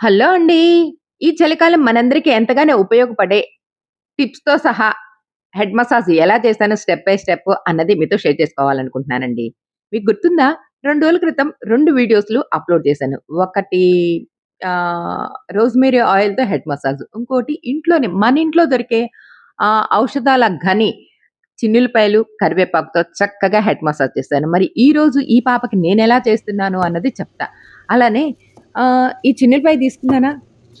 Hello అండి. ఈ చలికాలం మనందరికీ ఎంతగానో ఉపయోగపడే టిప్స్‌తో సహా హెడ్ మసాజ్ ఎలా చేస్తాను స్టెప్ బై స్టెప్ అన్నది మీతో షేర్ చేసుకోవాలనుకుంటున్నానండి. మీకు గుర్తుందా? రెండు రోజుల క్రితం రెండు వీడియోస్‌లు అప్‌లోడ్ చేశాను. ఒకటి రోజ్‌మేరీ ఆయిల్‌తో హెడ్ మసాజ్. ఇంకోటి ఇంట్లోనే మన ఇంట్లో దొరికే ఔషధాల గని చిన్నులపాయలు కరివేపాకుతో చక్కగా హెడ్ మసాజ్ చేస్తాను మరి ఈరోజు ఈ పాపకి నేను ఎలా చేస్తున్నాను అన్నది చెప్తా. అలానే ఈ చిన్నుల్లిపాయ తీసుకున్నానా?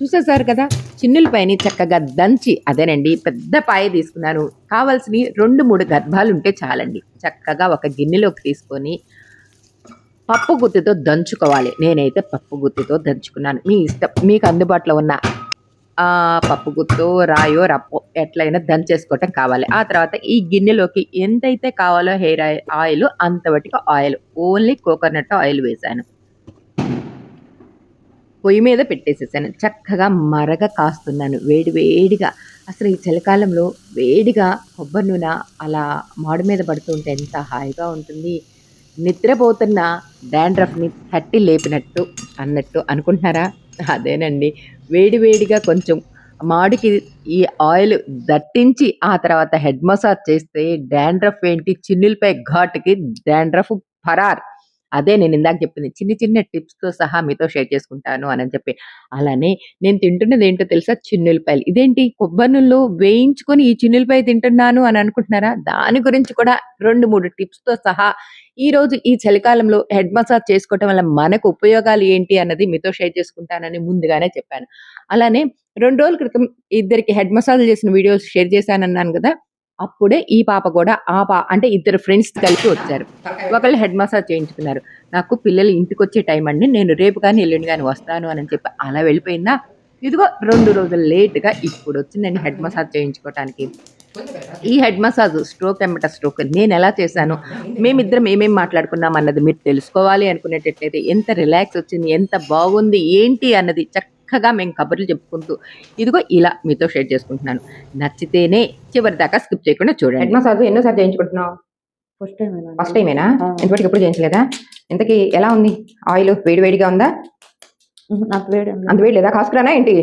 చూసేసారు కదా! చిన్నులపైని చక్కగా దంచి అదేనండి పెద్ద పాయ తీసుకున్నాను. కావాల్సినవి రెండు మూడు గర్భాలు ఉంటే చాలండి. చక్కగా ఒక గిన్నెలోకి తీసుకొని పప్పు గుత్తితో దంచుకోవాలి. నేనైతే పప్పు గుత్తితో దంచుకున్నాను. మీ ఇష్టం. మీకు అందుబాటులో ఉన్న పప్పు గుత్తో, రాయో, రప్పో ఎట్లైనా దంచేసుకోవటం కావాలి. ఆ తర్వాత ఈ గిన్నెలోకి ఎంతైతే కావాలో హెయిర్ ఆయిల్ ఆయిలు అంత ఆయిల్. ఓన్లీ కోకోనట్ ఆయిల్ వేశాను. పొయ్యి మీద పెట్టేసేసాను. చక్కగా మరగ కాస్తున్నాను. వేడి వేడిగా అసలు ఈ చలికాలంలో వేడిగా కొబ్బరి నూనె అలా మాడు మీద పడుతుంటే ఎంత హాయిగా ఉంటుంది. నిద్రపోతున్న డాండ్రఫ్‌ని తట్టి లేపినట్టు అన్నట్టు అనుకుంటున్నారా? అదేనండి. వేడి వేడిగా కొంచెం మాడుకి ఈ ఆయిల్ దట్టించి ఆ తర్వాత హెడ్ మసాజ్ చేస్తే డాండ్రఫ్ ఏంటి చిన్నులపై ఘాటుకి డాండ్రఫ్ ఫరార్ అదే నేను ఇందాక చెప్పింది. చిన్న చిన్న టిప్స్‌తో సహా మీతో షేర్ చేసుకుంటాను అని చెప్పి. అలానే నేను తింటున్నది ఏంటో తెలుసా? చిన్నులపాయలు ఇదేంటి కొబ్బరి వేయించుకొని ఈ చిన్నులపాయ తింటున్నాను అని అనుకుంటున్నారా? దాని గురించి కూడా 2, 3 టిప్స్‌తో సహా ఈరోజు ఈ చలికాలంలో హెడ్ మసాజ్ చేసుకోవటం వల్ల మనకు ఉపయోగాలు ఏంటి అన్నది మీతో షేర్ చేసుకుంటానని ముందుగానే చెప్పాను. అలానే రెండు రోజుల క్రితం ఇద్దరికి హెడ్ మసాజ్ చేసిన వీడియోస్ షేర్ చేశానన్నాను కదా అప్పుడే ఈ పాప కూడా ఆ పా అంటే ఇద్దరు ఫ్రెండ్స్ కలిసి వచ్చారు. ఒకళ్ళు హెడ్ మసాజ్ చేయించుకున్నారు. నాకు పిల్లలు ఇంటికి వచ్చే టైం అండి. నేను రేపు కానీ ఎల్లుండి కానీ వస్తాను అని చెప్పి అలా వెళ్ళిపోయిందా, ఇదిగో రెండు రోజులు లేట్‌గా నేను హెడ్ మసాజ్ చేయించుకోవటానికి. ఈ హెడ్ మసాజ్ స్ట్రోక్ ఎమ్మట స్ట్రోక్ ఎలా చేశాను, మేమిద్దరం ఏమేమి మాట్లాడుకున్నాం అన్నది మీరు తెలుసుకోవాలి అనుకునేటట్లయితే ఎంత రిలాక్స్ వచ్చింది, ఎంత బాగుంది, ఏంటి అన్నది చక్క చక్కగా మేము కబుర్లు చెప్పుకుంటూ ఇదిగో ఇలా మీతో షేర్ చేసుకుంటున్నాను. నచ్చితేనే చివరిదాకా స్కిప్ చేయకుండా చూడండి. హెడ్ మసాజ్ ఎన్నోసార్లు చేయించుకుంటున్నావు? ఫస్ట్ టైమేనండి. ఫస్ట్ టైమేనా? ఇంతవరకు ఎప్పుడు చేయించలేదా? ఇంతకీ ఎలా ఉంది? ఆయిల్ వేడి వేడిగా ఉందా? హుహు. అంత వేడి ఉంది. అంత వేడి లేదా? కాసుకురానా ఏంటి?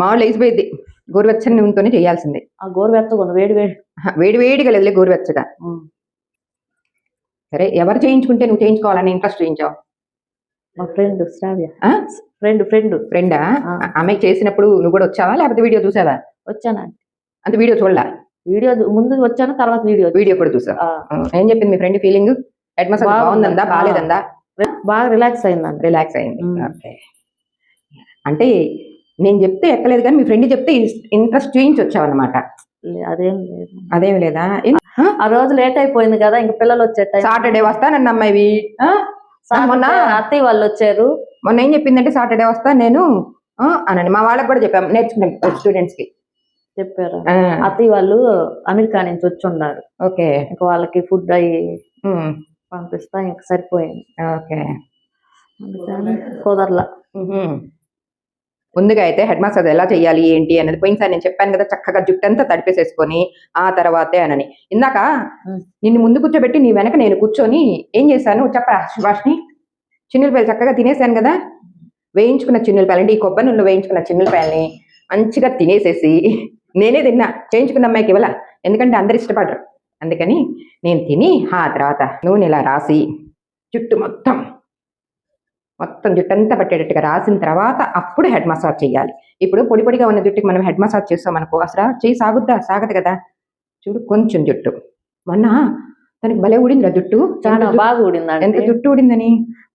మామూలు లేసిపోయిద్ది. గోరువెచ్చని నూనెతోనే చేయాల్సిందే. ఆ గోరువెచ్చగా ఉంది. వేడి వేడి. వేడి వేడిగా లేదులే గోరువెచ్చగా. సరే ఎవరు చేయించుకుంటే నువ్వు చేయించుకోవాలని ఇంట్రెస్ట్ చూయించావు? మా ఫ్రెండ్ శ్రావ్య. Friend friend. ఫ్రెండా? ఆ! ఆమెకి చేసినప్పుడు నువ్వు కూడా వచ్చావా? లేకపోతే వీడియో చూసావా? వచ్చానండి. అంటే వీడియో చూడలా? వీడియో ముందు వచ్చాను. తర్వాత వీడియో వీడియో కూడా! హ్మ్. ఏం చెప్పింది మీ ఫ్రెండ్ ఫీలింగ్? మసాజ్ బాగుంది. బాలేదందా? బాగా రిలాక్స్ అయిందండి. రిలాక్స్ అయింది. అంటే నేను చెప్తే ఎక్కలేదు కానీ మీ ఫ్రెండ్ చెప్తే ఇంట్రెస్ట్ చూయించి వచ్చావన్నమాట. లే అదేం లేదు. అదేమి లేదా? ఆ? రోజు లేట్ అయిపోయింది కదా! ఇంక పిల్లలు వచ్చే. సాటర్డే వస్తానన్న అమ్మాయివి. మొన్న అత్తయ్య వాళ్ళు వచ్చారు. మొన్న ఏం చెప్పిందంటే సాటర్డే వస్తా నేను ఆ, అనని మా వాళ్ళకి కూడా చెప్పాం నేర్చుకునే స్టూడెంట్స్కి చెప్పారు. అత్తయ్య వాళ్ళు అమెరికా నుంచి వచ్చి ఉన్నారు. ఓకే ఇంక వాళ్ళకి ఫుడ్ అయ్యి పంపిస్తా ఇంక సరిపోయింది. ఓకే కుదరలా. ముందుగా అయితే హెడ్ మసాజ్ ఎలా చేయాలి ఏంటి అనేది పోయినసారి నేను చెప్పాను కదా చక్కగా జుట్టు అంతా తడిపేసేసుకొని ఆ తర్వాతే అనని. ఇందాక. నిన్ను ముందు కూర్చోబెట్టి నీ వెనక నేను కూర్చొని ఏం చేశాను? చెప్పరా సుభాష్ని? చిన్నులపాయలు చక్కగా తినేసాను కదా. వేయించుకున్న చిన్నులపాయలు అంటే ఈ కొబ్బరి నూనెలో వేయించుకున్న చిన్నులపాయల్ని మంచిగా తినేసేసి నేనే తిన్నా. చేయించుకున్న అమ్మాయికి ఇవ్వాల. ఎందుకంటే అందరు ఇష్టపడరు. అందుకని నేను తిని ఆ తర్వాత నూనె ఇలా రాసి జుట్టు మొత్తం మొత్తం జుట్టంతా పట్టేటట్టుగా రాసిన తర్వాత అప్పుడు హెడ్ మసాజ్ చేయాలి. ఇప్పుడు పొడి పొడిగా ఉన్న జుట్టుకి మనం హెడ్ మసాజ్ చేస్తాం అనుకో అసలు చేయి సాగుద్దా? సాగదు కదా. చూడు కొంచెం జుట్టు. మొన్న తనకి భలే ఊడిందిరా జుట్టు. చాలా ఎంత బాగా ఎంత ఊడిందండి. జుట్టు ఊడిందని?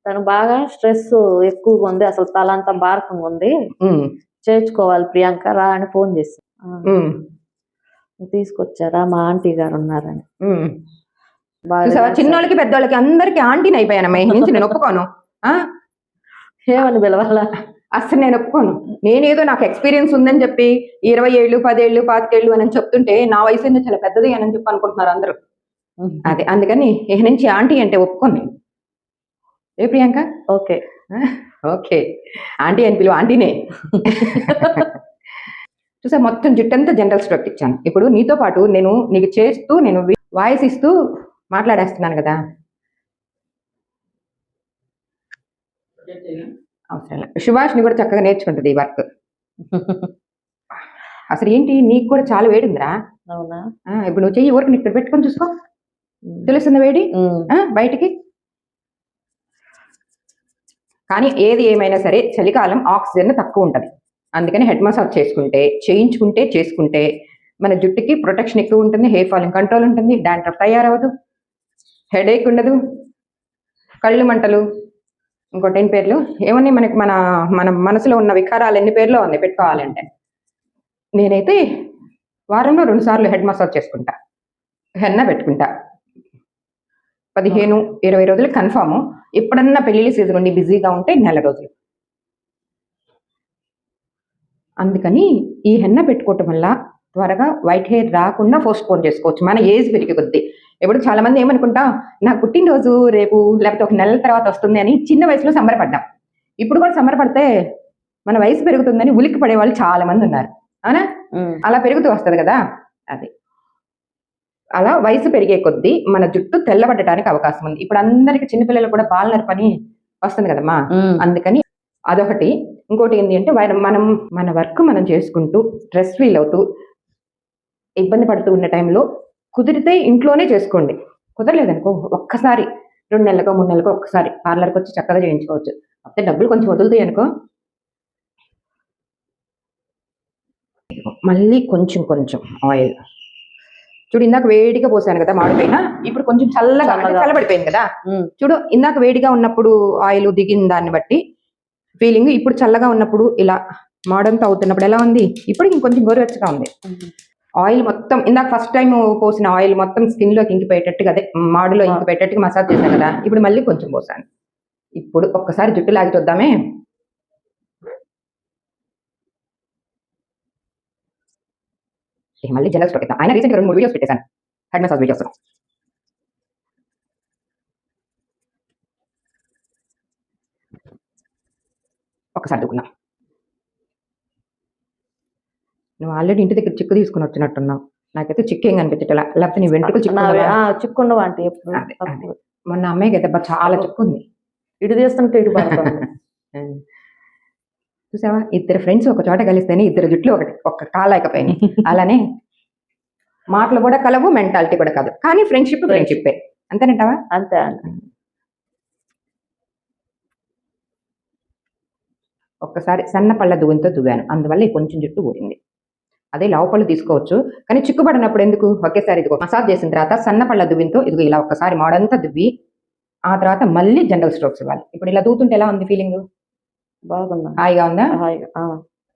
తను బాగా స్ట్రెస్ ఎక్కువగా ఉంది. అసలు తల అంతా భారకంగా ఉంది. చేర్చుకోవాలి ప్రియాంక రా అని ఫోన్ చేసి. తీసుకొచ్చారా? మా ఆంటీ గారు ఉన్నారని. చిన్నోళ్ళకి పెద్దోళ్ళకి అందరికి ఆంటీని నుంచి నేను ఒప్పుకోను. ఏమని పిలవాలా? అస్సలు నేను ఒప్పుకోను. నేనేదో నాకు ఎక్స్పీరియన్స్ ఉందని చెప్పి ఇరవై ఏళ్ళు పదేళ్ళు పాతికేళ్ళు అని చెప్తుంటే నా వయసు చాలా పెద్దది అని చెప్పి అనుకుంటున్నారు అందరూ. అదే అందుకని ఇక నుంచి ఆంటీ అంటే ఒప్పుకోను నేను. ఏ ప్రియాంక? ఓకే. ఓకే. ఆంటీ అని పిలువ ఆంటీనే. చూసా మొత్తం జుట్టంతా జనరల్ స్ట్రోక్ ఇచ్చాను. ఇప్పుడు నీతో పాటు నేను నీకు చేస్తూ నేను వాయిస్ ఇస్తూ మాట్లాడేస్తున్నాను కదా. అవసరం లేదు. సుభాష్ని కూడా చక్కగా నేర్చుకుంటుంది ఈ వర్క్. అసలు ఏంటి? నీకు కూడా చాలా వేడి ఉందిరా. అవునా? ఇప్పుడు నువ్వు చెయ్యి ఊరికి ఇక్కడ పెట్టుకొని చూసుకో. తెలుస్తుంది వేడి? బయటికి. కానీ ఏది ఏమైనా సరే చలికాలం ఆక్సిజన్ తక్కువ ఉంటుంది. అందుకని హెడ్ మసాజ్ చేసుకుంటే చేయించుకుంటే చేసుకుంటే మన జుట్టుకి ప్రొటెక్షన్ ఎక్కువ ఉంటుంది హెయిర్ ఫాలింగ్ కంట్రోల్ ఉంటుంది డాండ్రఫ్ తయారవదు హెడేక్ ఉండదు కళ్ళు మంటలు ఇంకో టెన్ పేర్లు? ఏమన్నీ మనకి మన మన మనసులో ఉన్న వికారాలు ఎన్ని పేర్లు అన్ని పెట్టుకోవాలంటే? నేనైతే వారంలో రెండు సార్లు హెడ్ మసాజ్ చేసుకుంటా. హెన్న పెట్టుకుంటా. పదిహేను ఇరవై రోజులు కన్ఫామ్. ఎప్పుడన్నా పెళ్ళి సీజన్ ఉండి బిజీగా ఉంటే నెల రోజులు. అందుకని ఈ హెన్న పెట్టుకోవటం వల్ల త్వరగా వైట్ హెయిర్ రాకుండా పోస్ట్ పోన్ చేసుకోవచ్చు. మన ఏజ్ పెరిగి కొద్దీ. ఇప్పుడు చాలా మంది ఏమనుకుంటా నా పుట్టినరోజు రేపు లేకపోతే ఒక నెలల తర్వాత వస్తుంది అని చిన్న వయసులో సంబరపడ్డాం. ఇప్పుడు కూడా సంబరపడితే మన వయసు పెరుగుతుందని ఉలిక్కి పడే వాళ్ళు చాలా మంది ఉన్నారు. అవునా. అలా పెరుగుతూ వస్తుంది కదా? అది. అలా వయసు పెరిగే కొద్దీ మన జుట్టు తెల్లబడటానికి అవకాశం ఉంది. ఇప్పుడు అందరికి చిన్నపిల్లలు కూడా బాలనర్ పని వస్తుంది కదమ్మా. అందుకని అదొకటి. ఇంకోటి ఏంటి అంటే మనం మన వర్క్ మనం చేసుకుంటూ స్ట్రెస్ ఫీల్ అవుతూ ఇబ్బంది పడుతూ ఉన్న టైంలో కుదిరితే ఇంట్లోనే చేసుకోండి. కుదరలేదనుకో ఒక్కసారి రెండు నెలలకో మూడు నెలలకో ఒక్కసారి పార్లర్కి వచ్చి చక్కగా చేయించుకోవచ్చు. అయితే డబ్బులు కొంచెం వదులుతాయి అనుకో. మళ్ళీ కొంచెం కొంచెం ఆయిల్. చూడు ఇందాక వేడిగా పోసాను కదా మాడిపోయిన ఇప్పుడు కొంచెం చల్లగా. చల్లబడిపోయింది కదా. చూడు ఇందాక వేడిగా ఉన్నప్పుడు ఆయిల్ దిగిన దాన్ని బట్టి ఫీలింగ్ ఇప్పుడు చల్లగా ఉన్నప్పుడు ఇలా మాడంతా అవుతున్నప్పుడు ఎలా ఉంది? ఇప్పుడు ఇంకొంచెం గోరువెచ్చగా ఉంది. ఆయిల్ మొత్తం ఇందాక ఫస్ట్ టైం పోసిన ఆయిల్ మొత్తం స్కిన్లోకి ఇంకిపోయేటట్టుగా అదే మాడులో ఇంకిపోయేటట్టుగా మసాజ్ చేశాను కదా. ఇప్పుడు మళ్ళీ కొంచెం పోసాను. ఇప్పుడు ఒక్కసారి జుట్టు లాగి చూద్దామే. మళ్ళీ జనరల్స్ పెట్టేద్దాం. ఆయన రీసెంట్గా రెండు మూడు వీడియోస్ పెట్టేశాను. హెడ్ మసాజ్ వీడియోస్ ఒక్కసారి దుకున్నాం నువ్వు ఆల్రెడీ ఇంటి దగ్గర చిక్కు తీసుకుని వచ్చినట్టున్నావు. నాకైతే చిక్కు ఏం కనిపించట్లా. లేకపోతే నీ వెంట్రుకలు చిక్కు చిక్కుండవు అంటే ఎప్పుడు. మొన్న అయితే అబ్బా చాలా చిక్కు ఉంది ఇటు తీస్తుంటే ఇటు చూసావా? ఇద్దరు ఫ్రెండ్స్ ఒక చోట కలిస్తేనే ఇద్దరు జుట్లు ఒకటి ఒక్క కాలేకపోయినాయి అలానే మాటలు కూడా కలవు మెంటాలిటీ కూడా కాదు. కానీ ఫ్రెండ్షిప్ ఫ్రెండ్షిప్పే అంతేనంటావా? అంతే ఒక్కసారి సన్న పళ్ళ దువ్వెనతో దువ్వాను. అందువల్ల ఈ కొంచెం జుట్టు ఊరింది. అదే లావు పళ్ళు తీసుకోవచ్చు. కానీ చిక్కుపడినప్పుడు ఎందుకు? ఒకేసారి ఇదిగో మసాజ్ చేసిన తర్వాత సన్న పళ్ళ దువ్వెనతో ఇదిగో ఇలా ఒక్కసారి మాడంతా దువ్వి ఆ తర్వాత మళ్ళీ జనరల్ స్ట్రోక్స్ ఇవ్వాలి. ఇప్పుడు ఇలా దూతుంటే ఎలా ఉంది ఫీలింగ్ బాగుందా? హాయిగా ఉందా.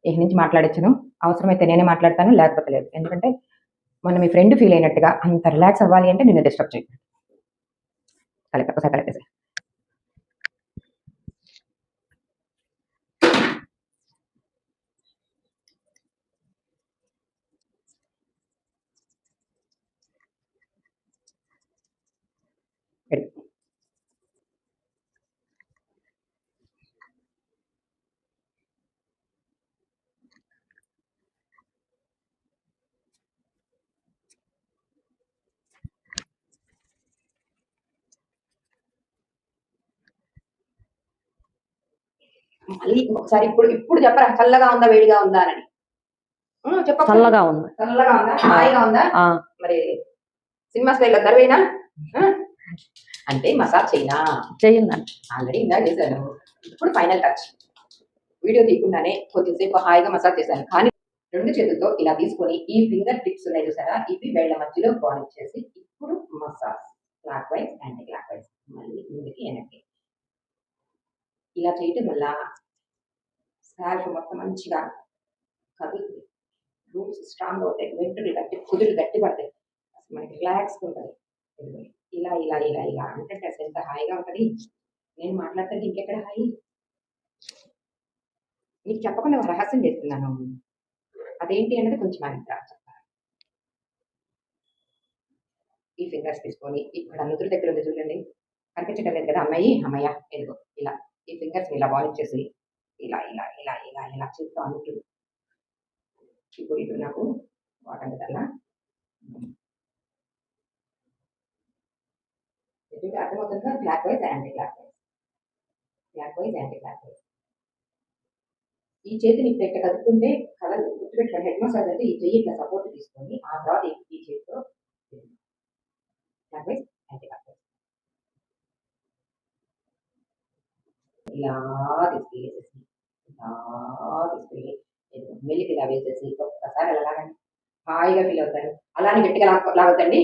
ఇక నుంచి మాట్లాడొచ్చును. అవసరమైతే నేనే మాట్లాడతాను లేకపోతే లేదు. ఎందుకంటే మనం మీ ఫ్రెండ్ ఫీల్ అయినట్టుగా అంత రిలాక్స్ అవ్వాలి అంటే నిన్ను డిస్టర్బ్ చేయకు కలిపి ఒకసారి కలిపేసి రెడీ. మళ్ళీ ఒకసారి ఇప్పుడు ఇప్పుడు చెప్పరా? చల్లగా ఉందా వేడిగా ఉందా అని. చెప్ప. చల్లగా ఉంది. చల్లగా ఉందా? హాయిగా ఉందా? మరి సినిమా స్టైల్లో దర్వేనా అంటే మసాజ్ చేయనా? చెయ్యండి ఆల్రెడీ ఇందా చేశాను. ఇప్పుడు ఫైనల్ టచ్. వీడియో తీయకుండానే కొద్దిసేపు హాయిగా మసాజ్ చేశాను. కానీ రెండు చేతులతో ఇలా తీసుకొని ఈ ఫింగర్ టిప్స్ ఉన్నాయి చూసారా? ఇవి వేళ్ళ మధ్యలో బాడీ చేసి ఇప్పుడు మసాజ్. Clockwise anticlockwise. మళ్ళీ ముందుకి వెనక్కి. ఇలా చేయటం వల్ల శారీ మొత్తం మంచిగా కదులుతుంది. రూట్స్ స్ట్రాంగ్ అవుతాయి. వెంట్రులు గట్టి కుదురు గట్టి పడతాయి. అసలు మనకి రిలాక్స్ ఉంటుంది. ఇలా ఇలా ఇలా ఇలా అంటే అసలు ఎంత హాయిగా ఉంటుంది. నేను మాట్లాడుతుంటే ఇంకెక్కడ హాయి? మీకు చెప్పకుండా రహస్యం చేస్తున్నాను అదేంటి అన్నది కొంచెం ఆయన చెప్తాను ఈ ఫింగర్స్ తీసుకొని ఇక్కడ నుదురు దగ్గర ఉంది చూడండి. కనిపించడం లేదు కదా అమ్మాయి? అమ్మయ్య ఎదుగు ఇలా. ఈ ఫింగర్స్ ఇలా వాలిక్ చేసి ఇలా ఇలా ఇలా ఇలా ఇలా చేస్తూ అంటూ ఇప్పుడు ఇటు నాకు వాటర్ కల్లా అర్థమవుతుందిగా clockwise anticlockwise clockwise anticlockwise ఈ చేతిని ఇట్లా ఇట్లా కదుపుతుంటే కదలు గుర్తుపెట్టుకోండి. హెడ్ మసాజ్ అంటే ఈ చెయ్యి ఇట్లా సపోర్ట్ తీసుకొని ఆ తర్వాత ఈ- చేతితో clockwise anticlockwise ఇలా తీసుకెళ్ళేసేసి ఇలా తీసుకుని మెల్లికి ఇలా వేసేసి ఒక్కసారి అలా హాయిగా ఫీల్ అవుతారు అలానే గట్టిగా లాగ లాగొద్దండి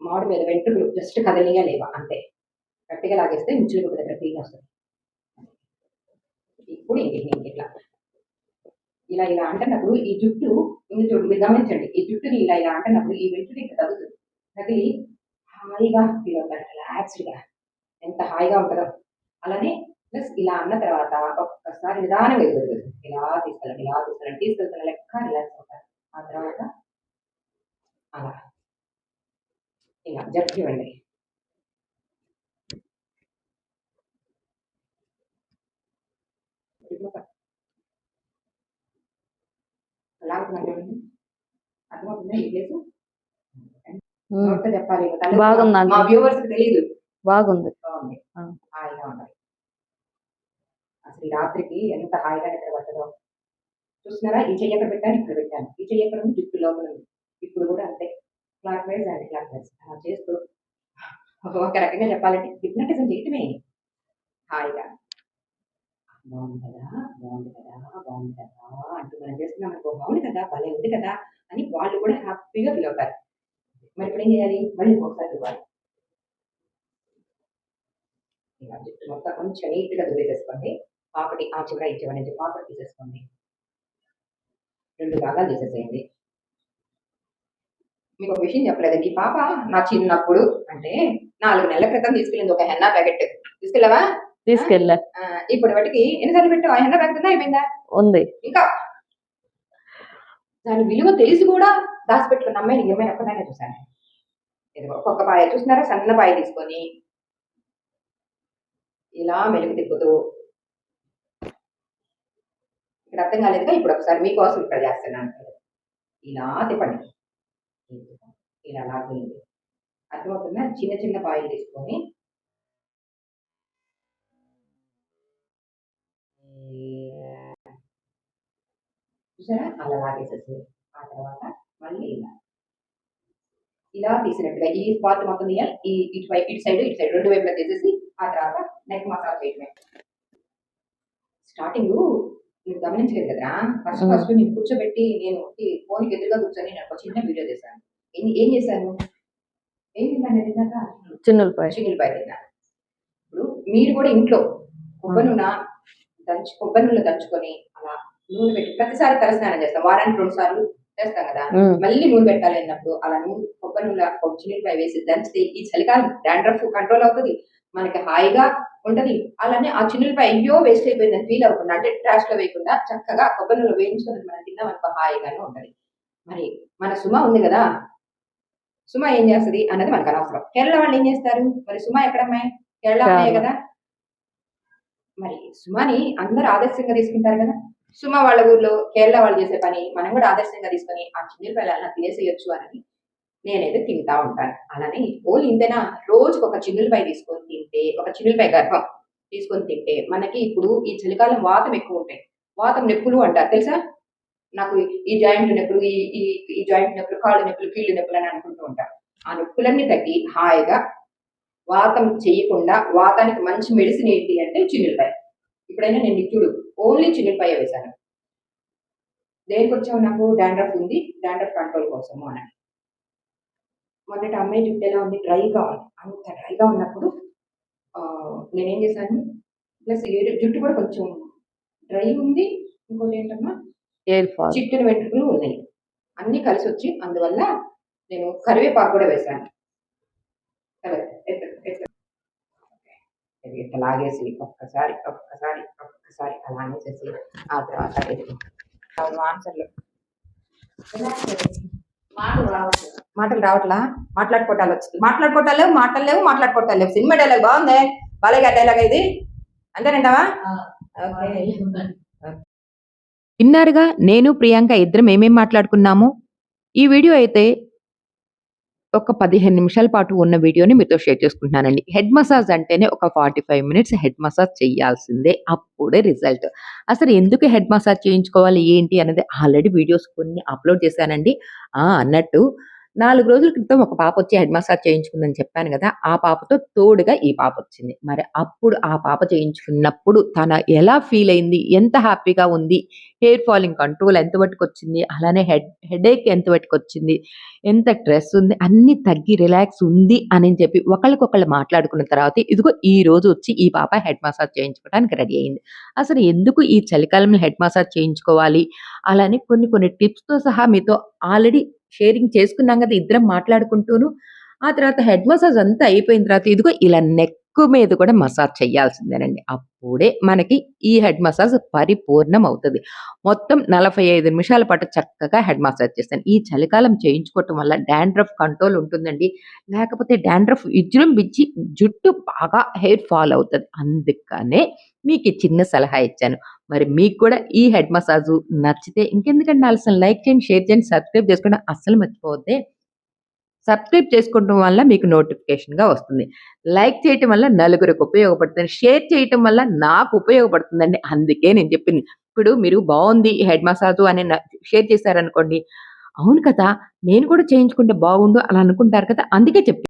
మామిడి మీద వెంట్రుకలు జస్ట్ కదలిగా లేవా అంతే గట్టిగా లాగేస్తే ముచ్చులు గుడ్డ దగ్గర ఫీల్ వస్తుంది ఇప్పుడు ఇంక ఇంక ఇట్లా ఇలా ఇలా అంటున్నప్పుడు ఈ జుట్టు ముందు చూడు మీరు గమనించండి ఈ జుట్టుని ఇలా ఇలా అంటున్నప్పుడు ఈ వెంట్రుక ఇక్కడ తగ్గుతుంది తగిలి హాయిగా ఫీల్ అవుతాడు రిలాక్స్డ్గా ఎంత హాయిగా ఉంటుందో అలానే ప్లస్ ఇలా అన్న తర్వాత ఒక్కసారి నిదానంగా ఎదుగుతుంది ఇలా తీసుకెళ్ళండి ఇలా తీసుకెళ్ళండి తీసుకెళ్తున్న లెక్క రిలాక్స్ అవుతారు. ఆ తర్వాత అలా. ఇలా జడ్జి ఇవ్వండి అర్థమవుతుందా? ఈ ప్లేస్. మా వ్యూవర్స్ తెలియదు బాగుంది. హాయిగా ఉండాలి. అసలు రాత్రికి ఎంత హాయిగా నిద్ర పట్టదో. చూస్తున్నారా? ఈ చెయ్యి ఎక్కడ పెట్టాను? ఇక్కడ పెట్టాను. ఈ చెయ్యి ఎక్కడ ఉంది? జుట్టు లోపల ఉంది. ఇప్పుడు కూడా అంతే. Clockwise and clockwise అలా చేస్తూ ఒక రకంగా చెప్పాలంటే హిప్నటిజం చేయటమే. హాయిగా. బాగుంది కదా? బాగుంది కదా? బాగుంది కదా? అంటూ మనం చేస్తున్నాం అనుకో బాగుంది కదా? భలే ఉంది కదా? అని వాళ్ళు కూడా హ్యాపీగా ఫీల్ అవుతారు. మరి ఇప్పుడు ఏం చేయాలి? మళ్ళీ ఇంకొకసారి ఇవ్వాలి ఇలా మొత్తం కొంచెం నీట్గా దువ్వేసేసుకోండి పాపటి ఆ చివర ఈ చివర నుంచి పాపటి తీసేసుకోండి. రెండు భాగాలు తీసేసేయండి. మీకు ఒక విషయం చెప్పలేదు ఈ పాప నా చిన్నప్పుడు అంటే నాలుగు నెలల క్రితం తీసుకెళ్ళింది ఒక హెన్నా ప్యాకెట్. తీసుకెళ్ళావా? తీసుకెళ్ళా. ఆ, ఇప్పుడు వాటికి ఎన్నిసార్లు పెట్టావు? ఆ హెన్నా ప్యాకెట్ ఉందా? అయిపోయిందా ఉంది. ఇంకా? దాని విలువ తెలిసి కూడా దాచిపెట్టుకున్న అమ్మాయి నేను ఏమైనా ఒక్కదానే ఇదిగో ఒక్కొక్క పాయ చూస్తున్నారా సన్న పాయ తీసుకొని ఇలా మెలుగు తిప్పుతూ ఇక్కడ అర్థం కాలేదుగా? ఇప్పుడు ఒకసారి మీకోసం ఇక్కడ చేస్తున్నాను. ఇలా తిప్పండి. ఇలా లాగండి అర్థమవుతుందా? చిన్న చిన్న పాయలు తీసుకొని. చూసారా? అలా లాగేసేసి ఆ తర్వాత మళ్ళీ ఇలా. ఇలా తీసినట్టుగా ఈ స్పాట్ మొత్తం తీయాలి. ఈ ఇటు వైపు ఇటు సైడ్ ఇటు సైడ్ రెండు వైపులా తీసేసి ఆ తర్వాత నెక్ మసాజ్ చేయడమే. స్టార్టింగ్ మీరు గమనించలేదు కదరా? ఫస్ట్. ఫస్ట్ నేను కూర్చోబెట్టి నేను ఫోన్కి ఎదురుగా కూర్చొని నేను ఒక చిన్న వీడియో చేశాను. ఏం ఏం చేశాను? ఏం తిన్నాను? నేను తిన్నాక? చిన్నులపాయ. చికెన్ తిన్నా. ఇప్పుడు మీరు కూడా ఇంట్లో కొబ్బరి నూనె దంచు కొబ్బరి నూనె దంచుకొని అలా నూనె పెట్టి ప్రతిసారి తలస్నానం చేస్తాం. వారానికి రెండు సార్లు చేస్తాం కదా. మళ్ళీ నూనె పెట్టాలి అన్నప్పుడు అలా నూనె కొబ్బరి నూనె చిన్నపాయ వేసి దంచితే ఈ చలికాలం డాండ్రఫ్ కంట్రోల్ అవుతుంది. మనకి హాయిగా ఉంటది. అలానే ఆ చిన్నులపై అయ్యో వేస్ట్ అయిపోయిందని ఫీల్ అవ్వకుండా అంటే ట్రాష్లో వేయకుండా చక్కగా కొబ్బరి నూనె వేయించుకొని మనం తిన్నాం అనుకో హాయిగానే ఉంటది. మరి మన సుమ ఉంది కదా. సుమ ఏం చేస్తది అన్నది మనకు అనవసరం. కేరళ వాళ్ళు ఏం చేస్తారు? మరి సుమ ఎక్కడమ్మాయి? కేరళ అమ్మాయే కేరళ. కదా. మరి సుమని అందరూ ఆదర్శంగా తీసుకుంటారు కదా. సుమ వాళ్ళ ఊర్లో కేరళ వాళ్ళు చేసే పని మనం కూడా ఆదర్శంగా తీసుకొని ఆ చిన్నపిల్లలు పిల్లలను తినేసేయొచ్చు అని నేనైతే తింటా ఉంటాను. అలానే ఓన్లీ ఇంతేనా రోజుకి ఒక చిన్నులపై తీసుకొని తింటే ఒక చిన్నులపై గర్భం తీసుకొని తింటే మనకి ఇప్పుడు ఈ చలికాలం వాతం ఎక్కువ ఉంటాయి. వాతం నొప్పులు అంటారు. తెలుసా? నాకు ఈ జాయింట్ నొప్పులు ఈ ఈ ఈ జాయింట్ నొప్పులు కాళ్ళు నొప్పులు కీళ్ళు నొప్పులు అని అనుకుంటూ ఉంటారు ఆ నొప్పులన్నీ తగ్గి హాయిగా వాతం చేయకుండా వాతానికి మంచి మెడిసిన్ ఏంటి అంటే చిన్నులపై. ఇప్పుడైనా నేను నిత్యుడు ఓన్లీ చిన్నులపై వేశాను. దేనికి వచ్చావు నాకు? డాండ్రఫ్ ఉంది డాండ్రఫ్ కంట్రోల్ కోసము అని మొన్నటి అమ్మాయి జుట్టు ఎలా ఉంది? డ్రైగా ఉంది. అంత డ్రైగా ఉన్నప్పుడు నేనేం చేశాను? ప్లస్ జుట్టు కూడా కొంచెం డ్రై ఉంది. ఇంకోటి ఏంటమ్మా? చిట్టున వెంట్రుకలు ఉన్నాయి. అన్ని కలిసి వచ్చి అందువల్ల నేను కరివేపాకు కూడా వేశాను. సరే. ఇది ఇట్లా లాగేసి ఒక్కసారి ఒక్కసారి ఒక్కసారి అలా అనేసేసి ఆ తర్వాత ఇది అవును, ఆన్సర్లు మాటలు రావట్లా? మాట్లాడుకోవటాలు వచ్చింది మాట్లాడుకోవటాలు లేవు మాటలు లేవు మాట్లాడుకోవటాలు లేవు. సినిమా డైలాగ్ బాగుంది? బాలేగా డైలాగ్ ఇది? అంతేనంటావా? ఓకే. విన్నారుగా నేను ప్రియాంక ఇద్దరం ఏమేం మాట్లాడుకున్నాము? ఈ వీడియో అయితే ఒక 15 నిమిషాల పాటు ఉన్న వీడియోని మీతో షేర్ చేసుకుంటున్నానండి. హెడ్ మసాజ్ అంటేనే ఒక 45 మినిట్స్ హెడ్ మసాజ్ చేయాల్సిందే. అప్పుడే రిజల్ట్. అసలు ఎందుకు హెడ్ మసాజ్ చేయించుకోవాలి ఏంటి అనేది ఆల్రెడీ వీడియోస్ కొన్ని అప్‌లోడ్ చేశానండి. ఆ! అన్నట్టు నాలుగు రోజుల క్రితం ఒక పాప వచ్చి హెడ్ మసాజ్ చేయించుకుందని చెప్పాను కదా ఆ పాపతో తోడుగా ఈ పాప వచ్చింది మరి అప్పుడు ఆ పాప చేయించుకున్నప్పుడు తన ఎలా ఫీల్ అయింది? ఎంత హ్యాపీగా ఉంది? హెయిర్ ఫాలింగ్ కంట్రోల్ ఎంత వచ్చింది అలానే హెడ్ హెడేక్ ఎంత పట్టుకొచ్చింది ఎంత స్ట్రెస్ ఉంది? అన్నీ తగ్గి రిలాక్స్ ఉంది అని చెప్పి ఒకళ్ళకొకళ్ళు మాట్లాడుకున్న తర్వాత ఇదిగో ఈ రోజు వచ్చి ఈ పాప హెడ్ మసాజ్ చేయించుకోవడానికి రెడీ అయింది. అసలు ఎందుకు ఈ చలికాలంలో హెడ్ మసాజ్ చేయించుకోవాలి? అలానే కొన్ని కొన్ని టిప్స్‌తో సహా మీతో ఆల్రెడీ షేరింగ్ చేసుకున్నాం కదా ఇద్దరం మాట్లాడుకుంటూను. ఆ తర్వాత హెడ్ మసాజ్ అంతా అయిపోయిన తర్వాత ఇదిగో ఇలా నెక్ మీద కూడా మసాజ్ చేయాల్సిందేనండి. అప్పుడే మనకి ఈ హెడ్ మసాజ్ పరిపూర్ణం అవుతుంది మొత్తం 45 నిమిషాల పాటు చక్కగా హెడ్ మసాజ్ చేస్తాను ఈ చలికాలం చేయించుకోవటం వల్ల డాండ్రఫ్ కంట్రోల్ ఉంటుందండి. లేకపోతే డాండ్రఫ్ విజృంభించి జుట్టు బాగా హెయిర్ ఫాల్ అవుతుంది అందుకనే మీకు చిన్న సలహా ఇచ్చాను. మరి మీకు కూడా ఈ హెడ్ మసాజు నచ్చితే ఇంకెందుకంటే ఆలస్యం లైక్ చేయండి, షేర్ చేయండి, సబ్స్క్రైబ్ చేసుకోండి అస్సలు మర్చిపోవద్దే. సబ్స్క్రైబ్ చేసుకోవడం వల్ల మీకు నోటిఫికేషన్‌గా వస్తుంది. లైక్ చేయటం వల్ల నలుగురికి ఉపయోగపడుతుంది. షేర్ చేయటం వల్ల నాకు ఉపయోగపడుతుందండి. అందుకే నేను చెప్పింది. ఇప్పుడు మీరు బాగుంది హెడ్ మసాజు అని షేర్ చేశారనుకోండి. అవును కదా! నేను కూడా చేయించుకుంటే బాగుండు అని అనుకుంటారు కదా! అందుకే చెప్పి